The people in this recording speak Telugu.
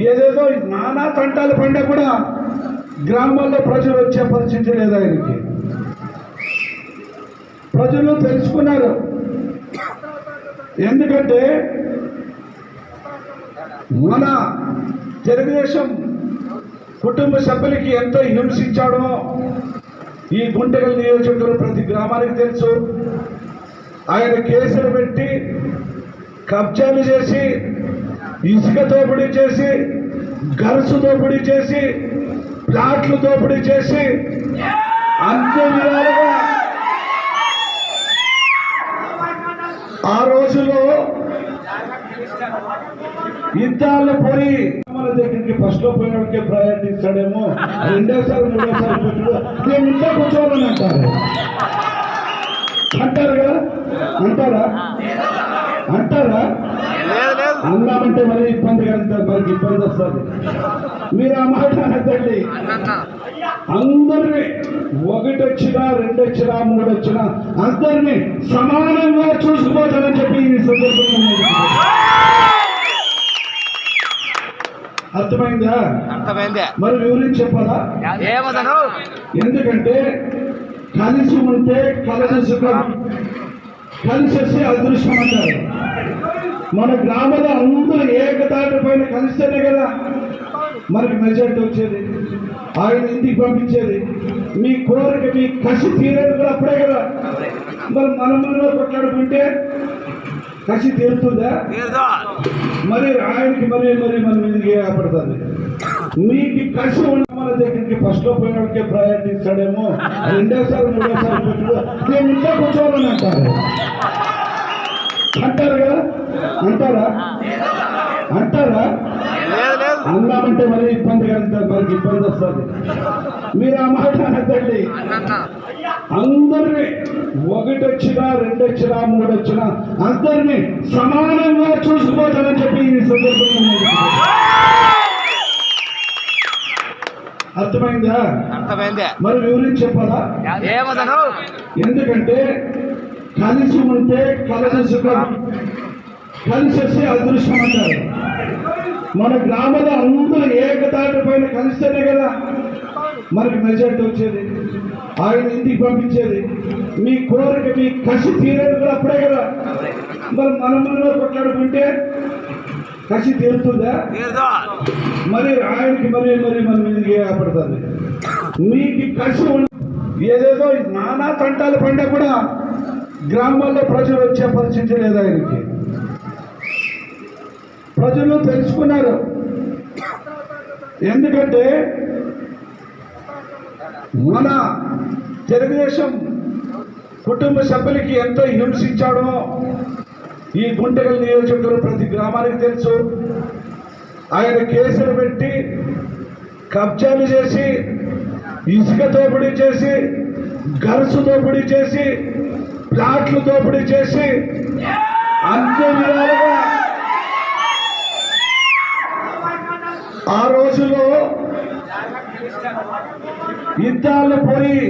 ఏదేదో నానా తంటాలు పండా కూడా గ్రామాల్లో ప్రజలు వచ్చే పరిస్థితి లేదు ఆయనకి. ప్రజలు తెలుసుకున్నారు. ఎందుకంటే మన తెలుగుదేశం కుటుంబ సభ్యులకి ఎంతో హింసించాడో ఈ గుంటగల్ నియోజకవర్గం ప్రతి గ్రామానికి తెలుసు. ఆయన కేసులు పెట్టి కబ్జాలు చేసి ఇసుక దోపిడీ చేసి గరుసు దోపిడీ చేసి ప్లాట్లు దోపిడీ చేసి అన్ని విధాలుగా ఆ రోజులో యుద్ధాలు పోయి మన దగ్గరికి ఫస్ట్లో పోయినోడికే ప్రయారిటీ ఇస్తాడేమో. రెండోసారి మూడోసారి పెట్టాడు. మేము ఇంట్లో కూర్చోవాలని అంటారు. అంటారు కదా? అంటారా? అంటారా? లేదు అన్నామంటే మరి ఇబ్బంది కలుగుతారు మనకి ఇబ్బంది వస్తుంది. మీరు ఆ మాట అన్న అందరినీ ఒకటి వచ్చినా రెండు వచ్చినా మూడు వచ్చినా అందరినీ సమానంగా చూసుకోవచ్చని చెప్పి ఈ సందర్భంగా. అర్థమైందా? అర్థమైంది. మరి వివరించి చెప్పాలా? ఏమదను? ఎందుకంటే కలిసి ఉంటే కలసి కలిసి వస్తే అదృష్టం అంటారు. మన గ్రామంలో అందరూ ఏకతాటి పైన కలిస్తేనే కదా. మనకి మెజార్టీ వచ్చేది. ఆయన ఇంటికి పంపించేది. మీ కోరిక మీ కసి తీరేది కూడా అప్పుడే కదా. మరి మన మనలో కొట్లాడుకుంటే కసి తీరుతుందా? మరి ఆయనకి మరి మరి మన మీదకి పడుతుంది మీకు కసి ఉన్న మన దగ్గరికి ఫస్ట్లో పోయినోడికే ప్రయారిటీ ఇస్తాడేమో. రెండోసారి మూడోసారి పెట్టాడు నేను ఇంట్లో కూర్చోవాలని అంటారు. అంటారు అంటారా? అంటారా? అన్నామంటే మరి ఇబ్బంది కలుగుతారు మనకి ఇబ్బంది వస్తుంది. మీరు ఆ మాట అనద్దండి. అందరినీ ఒకటి వచ్చినా రెండు వచ్చినా మూడు వచ్చినా అందరినీ సమానంగా చూసుకోవచ్చని చెప్పి ఈ సందర్భంగా. అర్థమైందా? అర్థమైంది. మరి వివరించి చెప్పాలా? ఎందుకంటే కలిసి ఉంటే కలసి కలిసి వస్తే అదృష్టం అంటారు. మన గ్రామంలో అందరూ ఏకతాటి పైన కలిస్తేనే కదా మనకి మెజార్టీ వచ్చేది. ఆయన ఇంటికి పంపించేది. మీ కోరిక మీ కసి తీరేది కూడా అప్పుడే కదా. మరి మన కొట్లాడుకుంటే కసి తీరుతుందా? మరి ఆయనకి మరి మరి మన మీదకి పడుతుంది మీకు కసి ఏదేదో నానా తంటాలు పడినా కూడా గ్రామాల్లో ప్రజలు వచ్చే పరిస్థితి లేదు ఆయనకి. ప్రజలు తెలుసుకున్నారు. ఎందుకంటే మన తెలుగుదేశం కుటుంబ సభ్యులకి ఎంతో హింసించాడో ఈ గుంటగల్ నియోజకవర్గం ప్రతి గ్రామానికి తెలుసు. ఆయన కేసులు పెట్టి కబ్జాలు చేసి ఇసుక దోపిడీ చేసి గరుసు దోపిడీ చేసి ప్లాట్లు దోపిడీ చేసి అన్ని విధాలుగా ఆ రోజులో యుద్ధాలు పోయి